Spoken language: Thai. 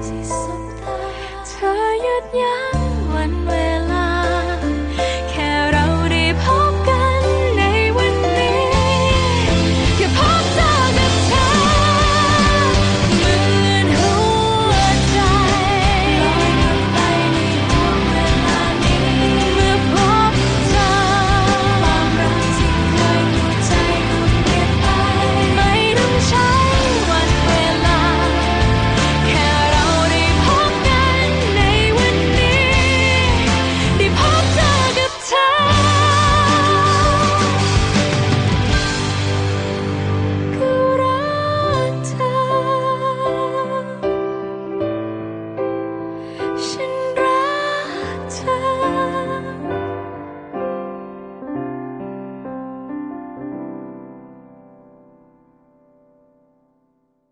自信他一一吻。